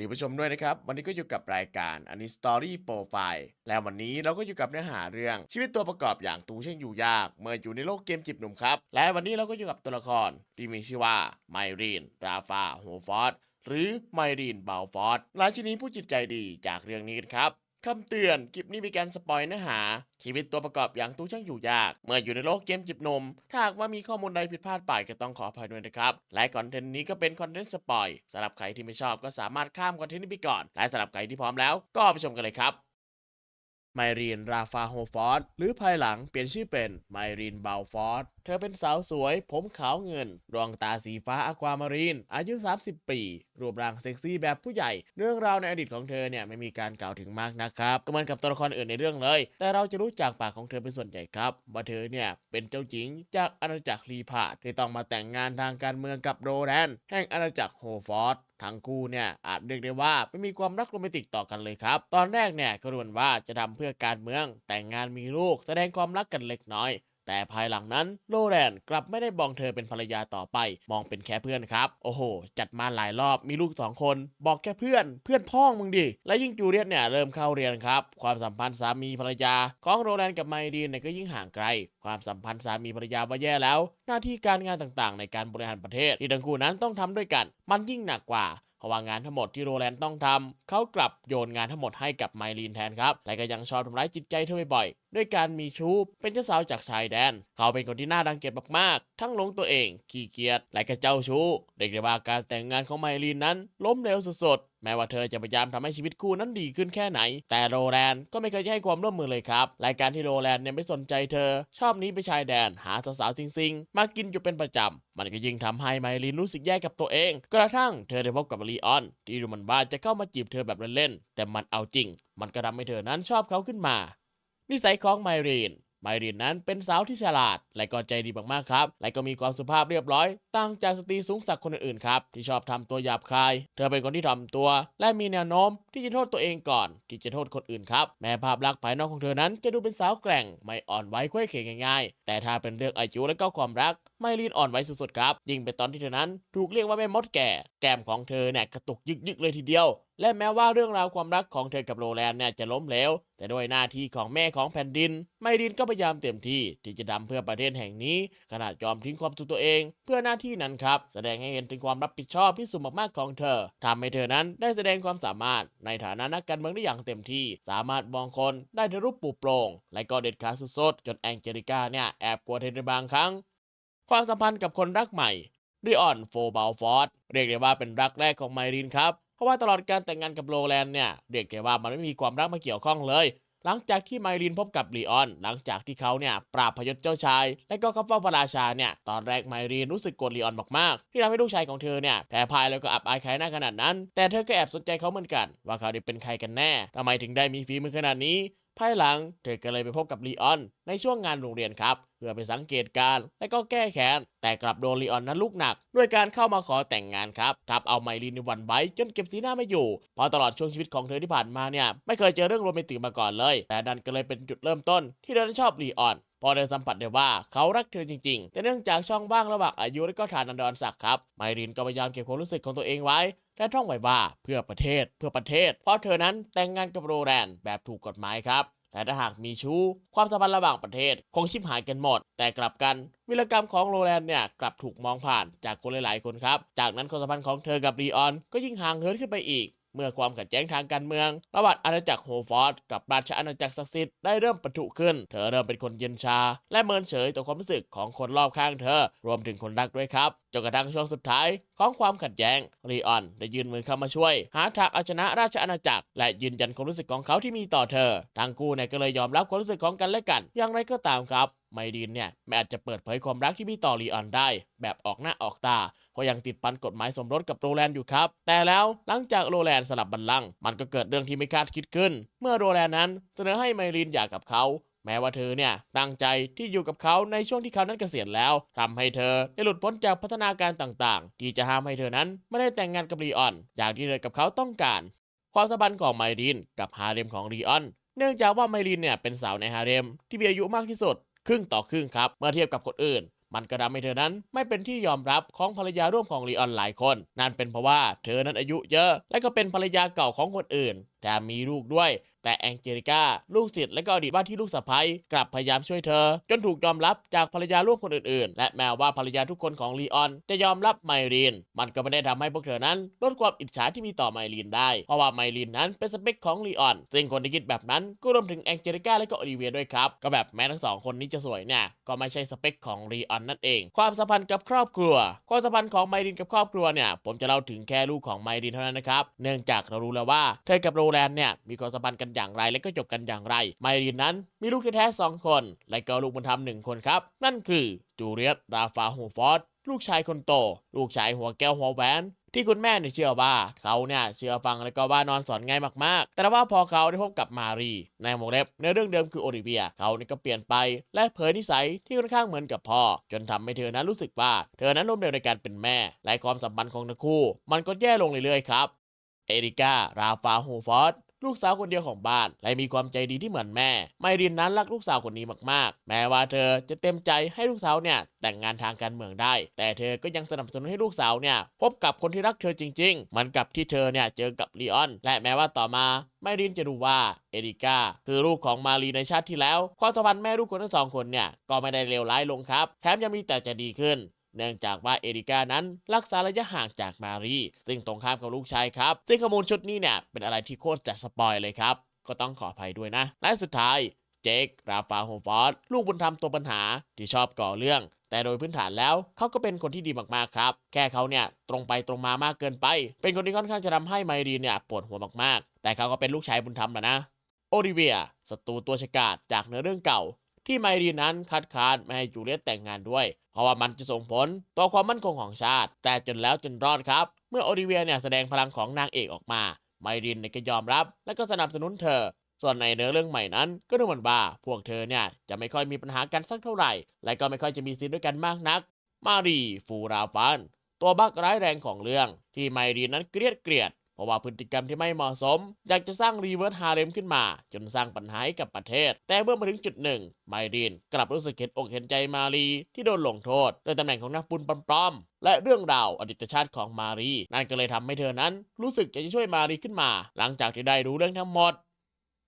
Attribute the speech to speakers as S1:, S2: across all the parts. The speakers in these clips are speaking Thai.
S1: ดีผู้ชมด้วยนะครับ วันนี้ก็อยู่กับรายการอันนี้ Story Profile แล้ววันนี้เราก็อยู่กับเนื้อหาเรื่อง ชีวิตตัวประกอบอย่างตูเช่งอยู่ยาก เมื่ออยู่ในโลกเกมจีบหนุ่มครับ และวันนี้เราก็อยู่กับตัวละครที่มีชื่อว่าไมรีน ราฟาโฮฟอร์ดหรือไมรีนเบลฟอร์ดราชินีผู้จิตใจดีจากเรื่องนี้ครับ คำเตือน คลิปนี้มีการสปอยเนื้อหา ชีวิตตัวประกอบอย่างตู้ช่างอยู่ยาก เมื่ออยู่ในโลกเกมจิบนม ถ้าหากว่ามีข้อมูลใดผิดพลาดไปก็ต้องขออภัยด้วยนะครับ และคอนเทนต์นี้ก็เป็นคอนเทนต์สปอยสำหรับใครที่ไม่ชอบก็สามารถข้ามคอนเทนต์นี้ไปก่อน และสำหรับใครที่พร้อมแล้วก็ไปชมกันเลยครับไมรีนราฟาโฮฟอร์ดหรือภายหลังเปลี่ยนชื่อเป็นไมรีนบาลฟอร์ด เธอเป็นสาวสวย ผมขาวเงิน ดวงตาสีฟ้าอะความารีน อายุ 30 ปี รูปร่างเซ็กซี่แบบผู้ใหญ่ เรื่องราวในอดีตของเธอเนี่ยไม่มีการกล่าวถึงมากนะครับ ก็เหมือนกับตัวละครอื่นในเรื่องเลย แต่เราจะรู้จากปากของเธอเป็นส่วนใหญ่ครับ ว่าเธอเนี่ยเป็นเจ้าหญิงจากอาณาจักรลีพาดที่ต้องมาแต่งงานทางการเมืองกับโรแรนแห่งอาณาจักรโฮฟอร์ดทั้งคู่เนี่ยอาจเรียกได้ว่าไม่มีความรักโรแมนติกต่อกันเลยครับ ตอนแรกเนี่ยก็รวนว่าจะทำเพื่อการเมือง แต่งงานมีลูกแสดงความรักกันเล็กน้อย แต่ภายหลังนั้นโลแรนกลับไม่ได้มองเธอเป็นภรรยาต่อไป มองเป็นแค่เพื่อนครับ โอ้โห จัดมาหลายรอบมีลูกสองคน บอกแค่เพื่อน เพื่อนพ่องมึงดิ และยิ่งจูเลียตเนี่ยเริ่มเข้าเรียนครับ ความสัมพันธ์สามีภรรยาของโรแลนกับไมดีนเนี่ยก็ยิ่งห่างไกล ความสัมพันธ์สามีภรรยาว่าแย่แล้ว หน้าที่การงานต่างๆ ในการบริหารประเทศที่ทั้งคู่นั้นต้องทำด้วยกัน มันยิ่งหนักกว่า เพราะว่างานทั้งหมดที่โรแลนด์ต้องทำเขากลับโยนงานทั้งหมดให้กับไมลีนแทนครับ และก็ยังชอบทำร้ายจิตใจเธอบ่อยๆ ด้วยการมีชู้เป็นเจ้าสาวจากชายแดน เขาเป็นคนที่น่าดังเกียจมากๆ ทั้งหลงตัวเอง ขี้เกียจ และก็เจ้าชู้ เด็กได้ว่าการแต่งงานของไมลีนนั้น ล้มเหลวสุดๆ แม้ว่าเธอจะพยายามทำให้ชีวิตคู่นั้นดีขึ้นแค่ไหน แต่โรแลนด์ก็ไม่เคยให้ความร่วมมือเลยครับรายการที่โรแลนด์เนี่ยไม่สนใจเธอ ชอบนี้ไปชายแดนหาสาวๆซิงๆ มากินอยู่เป็นประจำ มันก็ยิ่งทำให้ไมลีนรู้สึกแย่กับตัวเอง กระทั่งเธอได้พบกับลีออน ที่ดูมันว่าจะเข้ามาจีบเธอแบบเล่นๆแต่มันเอาจริง มันก็ทำให้เธอนั้นชอบเขาขึ้นมานิสัยของไมรีน ไมรีนนั้นเป็นสาวที่ฉลาด และก็ใจดีมากๆครับ และก็มีความสุภาพเรียบร้อย ต่างจากสตรีสูงศักดิ์คนอื่นๆครับ ที่ชอบทำตัวหยาบคาย เธอเป็นคนที่ถ่อมตัว และมีแนวโน้มที่จะโทษตัวเองก่อน ที่จะโทษคนอื่นครับแม้ภาพลักษณ์ภายนอกของเธอนั้นจะดูเป็นสาวแกร่ง ไม่อ่อนไหวเคว้งเขงง่ายๆ แต่ถ้าเป็นเรื่องอายุและก็ความรักไมรีนอ่อนไหวสุดๆครับยิ่งเป็นตอนที่เธอนั้นถูกเรียกว่าแม่มดแก่ แก้มของเธอเนี่ยกระตุกยึกๆเลยทีเดียว และแม้ว่าเรื่องราวความรักของเธอกับโรแลนด์เนี่ยจะล้มเหลวแต่ด้วยหน้าที่ของแม่ของแผ่นดิน ไมรินก็พยายามเต็มที่ที่จะทำเพื่อประเทศแห่งนี้ ขนาดยอมทิ้งความสุขตัวเอง เพื่อหน้าที่นั้นครับ แสดงให้เห็นถึงความรับผิดชอบที่สูงมากๆของเธอทำให้เธอนั้นได้แสดงความสามารถ ในฐานะนักการเมืองได้อย่างเต็มที่ สามารถมองคนได้ในรูปปูโปร่งและก็เด็ดขาดสุดๆจนแองเจลิก้าเนี่ยแอบกลัวเธอในบางครั้ง ความสัมพันธ์กับคนรักใหม่ริออนโฟบาลฟอร์ดเรียกได้ว่าเป็นรักแรกของไมรินครับ เพราะว่าตลอดการแต่งงานกับโรแลนเนี่ยเรียกได้ว่ามันไม่มีความรักมาเกี่ยวข้องเลย หลังจากที่ไมลินพบกับลีออน หลังจากที่เขาเนี่ยปราบพยศเจ้าชาย และก็เข้าเฝ้าพระราชาเนี่ยตอนแรกไมลินรู้สึกโกรธลีออนมากๆที่ทำให้ลูกชายของเธอเนี่ยแพ้พ่ายแล้วก็อับอายขายหน้าขนาดนั้น แต่เธอก็แอบสนใจเขาเหมือนกัน ว่าเขาได้เป็นใครกันแน่ทำไมถึงได้มีฝีมือขนาดนี้ ภายหลังเธอก็เลยไปพบกับลีออนในช่วงงานโรงเรียนครับ เพื่อไปสังเกตการและก็แก้แค้น แต่กลับโดนลีออนนั้นลุกหนัก ด้วยการเข้ามาขอแต่งงานครับทับเอาไมลีนในวันไบจนเก็บสีหน้าไม่อยู่เพราะตลอดช่วงชีวิตของเธอที่ผ่านมาเนี่ยไม่เคยเจอเรื่องโรแมนติกมาก่อนเลย แต่นั่นก็เลยเป็นจุดเริ่มต้น ที่เธอชอบลีออน พอเธอสัมผัสได้ว่าเขารักเธอจริงๆ แต่เนื่องจากช่องว่างระหว่างอายุและก็ฐานันดรศักดิ์ครับ ไมรินก็พยายามเก็บความรู้สึกของตัวเองไว้ และท่องไว้ว่าเพื่อประเทศ เพื่อประเทศ เพราะเธอนั้นแต่งงานกับโรแลนด์แบบถูกกฎหมายครับ แต่ถ้าหากมีชู้ ความสัมพันธ์ระหว่างประเทศคงชิบหายกันหมด แต่กลับกันวิรกรรมของโรแลนด์เนี่ยกลับถูกมองผ่านจากคนหลายๆคนครับ จากนั้นความสัมพันธ์ของเธอกับรีออนก็ยิ่งห่างเหินขึ้นไปอีก เมื่อความขัดแย้งทางการเมือง ระหว่างอาณาจักรโฮฟอร์ดกับราชอาณาจักรศักดิ์สิทธิ์ได้เริ่มปะทุขึ้น เธอเริ่มเป็นคนเย็นชา และเมินเฉยต่อความรู้สึกของคนรอบข้างเธอ รวมถึงคนรักด้วยครับจนกระทั่งช่วงสุดท้ายของความขัดแย้งรีออนได้ยื่นมือเข้ามาช่วย หาทางเอาชนะราชอาณาจักร และยืนยันความรู้สึกของเขาที่มีต่อเธอทั้งคู่เนี่ยก็เลยยอมรับความรู้สึกของกันและกัน อย่างไรก็ตามครับ ไมดีนเนี่ยไม่อาจจะเปิดเผยความรักที่มีต่อรีออนได้ แบบออกหน้าออกตา เพราะยังติดปันกฎหมายสมรสกับโรแลนด์อยู่ครับ แต่แล้วหลังจากโรแลนด์สลับบัลลังก์มันก็เกิดเรื่องที่ไม่คาดคิดขึ้น เมื่อโรแลนด์นั้นเสนอให้ไมรีนหย่ากับเขาแม้ว่าเธอเนี่ยตั้งใจที่อยู่กับเขาในช่วงที่เขานั้นเกษียณแล้วทำให้เธอได้หลุดพ้นจากพัฒนาการต่างๆ ที่จะห้ามให้เธอนั้นไม่ได้แต่งงานกับรีออน อย่างที่เธอกับเขาต้องการ ความสัมพันธ์ของไมรีนกับฮาเร็มของรีออน เนื่องจากว่าไมรีนเนี่ยเป็นสาวในฮาเร็มที่มีอายุมากที่สุด ครึ่งต่อครึ่งครับ เมื่อเทียบกับคนอื่น มันก็ทำให้เธอนั้นไม่เป็นที่ยอมรับของภรรยาร่วมของลีออนหลายคน นั่นเป็นเพราะว่าเธอนั้นอายุเยอะ และก็เป็นภรรยาเก่าของคนอื่นแถมมีลูกด้วย แต่แองเจลิก้า ลูกศิษย์และก็อดีตว่าที่ลูกสะใภ้กลับพยายามช่วยเธอ จนถูกยอมรับจากภรรยาร่วมคนอื่นๆ และแม้ว่าภรรยาทุกคนของลีออน จะยอมรับไมรีน มันก็ไม่ได้ทำให้พวกเธอนั้นลดความอิจฉาที่มีต่อไมรีนได้ เพราะว่าไมรีนนั้นเป็นสเปคของลีออน ซึ่งคนที่คิดแบบนั้นก็รวมถึงแองเจลิก้าและก็โอลิเวียด้วยครับ ก็แบบแม้ทั้งสองคนนี้จะสวยเนี่ยก็ไม่ใช่สเปคของลีออนนั่นเอง ความสัมพันธ์กับครอบครัว ความสัมพันธ์ของไมรีนกับครอบครัวเนี่ยผมจะเล่าถึงแค่ลูกของไมรีนเท่านั้นนะครับ เนื่องจากเรารู้แล้วว่าเธอกับโรแลนด์เนี่ยมีความสัมพันธ์กันอย่างไรและก็จบกันอย่างไร ไมรีนนั้นมีลูกแท้ๆสองคน และก็ลูกบุญธรรมหนึ่งคนครับ นั่นคือจูเลียตราฟาฮูฟอร์ดลูกชายคนโต ลูกชายหัวแก้วหัวแหวนที่คุณแม่เนี่ยเชื่อว่าเขาเนี่ยเชื่อฟังแล้วก็ว่านอนสอนง่ายมากๆ แต่ว่าพอเขาได้พบกับมารี ในวงเล็บในเรื่องเดิมคือโอลิเวีย เขาเนี่ยก็เปลี่ยนไป และเผยนิสัยที่ค่อนข้างเหมือนกับพ่อ จนทำให้เธอนั้นรู้สึกว่า เธอนั้นล้มเหลวในการเป็นแม่ และความสัมพันธ์ของทั้งคู่ มันก็แย่ลงเรื่อยๆครับ เอริก้าราฟาโฮฟอร์ดลูกสาวคนเดียวของบ้าน และมีความใจดีที่เหมือนแม่ ไมรินนั้นรักลูกสาวคนนี้มากๆ แม้ว่าเธอจะเต็มใจให้ลูกสาวเนี่ยแต่งงานทางการเมืองได้ แต่เธอก็ยังสนับสนุนให้ลูกสาวเนี่ยพบกับคนที่รักเธอจริงๆเหมือนกับที่เธอเนี่ยเจอกับลีออน และแม้ว่าต่อมาไมรินจะรู้ว่าเอริก้าคือลูกของมารีในชาติที่แล้ว ความสัมพันธ์แม่ลูกคนทั้งสองคนเนี่ยก็ไม่ได้เลวร้ายลงครับ แถมยังมีแต่จะดีขึ้น เนื่องจากว่าเอริก้านั้นรักษาระยะห่างจากมารีซึ่งตรงข้ามกับลูกชายครับ ซึ่งข้อมูลชุดนี้เนี่ยเป็นอะไรที่โคตรจะสปอยเลยครับ ก็ต้องขออภัยด้วยนะ และสุดท้ายเจคราฟาโฮฟอร์ดลูกบุญธรรมตัวปัญหาที่ชอบก่อเรื่อง แต่โดยพื้นฐานแล้วเขาก็เป็นคนที่ดีมากๆครับ แค่เขาเนี่ยตรงไปตรงมามากเกินไป เป็นคนที่ค่อนข้างจะทำให้ไมรีนเนี่ยปวดหัวมากๆ แต่เขาก็เป็นลูกชายบุญธรรมนะนะโอลิเวียศัตรูตัวฉกาจจากเนื้อเรื่องเก่า ที่ไมรีนนั้นคัดค้านไม่ให้จูเลียตแต่งงานด้วย เพราะว่ามันจะส่งผลต่อความมั่นคงของชาติ แต่จนแล้วจนรอดครับ เมื่อโอลิเวียเนี่ยแสดงพลังของนางเอกออกมา ไมรีนก็ยอมรับ และก็สนับสนุนเธอ ส่วนในเนื้อเรื่องใหม่นั้น ก็ดูเหมือนว่าพวกเธอเนี่ยจะไม่ค่อยมีปัญหากันสักเท่าไหร่ และก็ไม่ค่อยจะมีซีนด้วยกันมากนัก มารีฟูราฟันตัวบักร้ายแรงของเรื่อง ที่ไมรีนนั้นเกลียดเกลียด เพราะว่าพฤติกรรมที่ไม่เหมาะสม อยากจะสร้างรีเวิร์สฮาเร็มขึ้นมา จนสร้างปัญหาให้กับประเทศ แต่เมื่อมาถึงจุดหนึ่งไมรีนกลับรู้สึกเห็นอกเห็นใจมารีที่โดนลงโทษโดยตำแหน่งของนักบุญปลอมและเรื่องราวอดีตชาติของมารีนั่นก็เลยทำให้เธอนั้น รู้สึกอยากจะช่วยมารีขึ้นมา หลังจากที่ได้รู้เรื่องทั้งหมด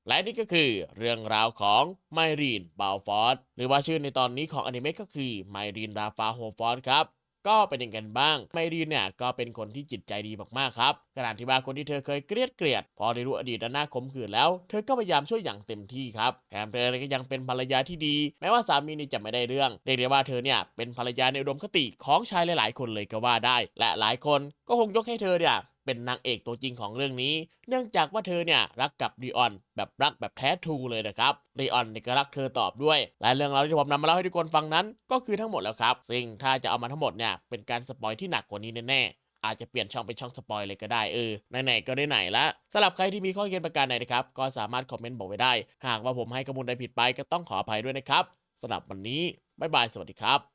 S1: และนี่ก็คือเรื่องราวของไมรีนบาฟอร์ดหรือว่าชื่อในตอนนี้ของอนิเมะก็คือไมรีนราฟาโฮฟอร์ดครับ ก็เป็นอย่างกันบ้างไมรีนเนี่ยก็เป็นคนที่จิตใจดีมากๆครับขณะที่ว่าคนที่เธอเคยเกลียดเกลียด พอได้รู้อดีตและหน้าขมขื่นแล้ว เธอก็พยายามช่วยอย่างเต็มที่ครับแถมเธอก็ยังเป็นภรรยาที่ดี แม้ว่าสามีนี่จะไม่ได้เรื่องเรียกได้ว่าเธอเนี่ยเป็นภรรยาในอุดมคติของชายหลาย ๆ คนเลยก็ว่าได้ และหลายคนก็คงยกให้เธอเนี่ย เป็นนางเอกตัวจริงของเรื่องนี้ เนื่องจากว่าเธอเนี่ยรักกับรีออนแบบรักแบบแท้ทรูเลยนะครับรีออนเนี่ยก็รักเธอตอบด้วย และเรื่องราวที่ผมนำมาเล่าให้ทุกคนฟังนั้น ก็คือทั้งหมดแล้วครับซึ่งถ้าจะเอามาทั้งหมดเนี่ยเป็นการสปอยที่หนักกว่านี้แน่ๆอาจจะเปลี่ยนช่องเป็นช่องสปอยเลยก็ได้เออไหนๆก็ได้ไหนละสำหรับใครที่มีข้อเขียนประการใดนะครับ ก็สามารถคอมเมนต์บอกไว้ได้ หากว่าผมให้ข้อมูลใดผิดไปก็ต้องขออภัยด้วยนะครับสำหรับวันนี้บ๊ายบายสวัสดีครับ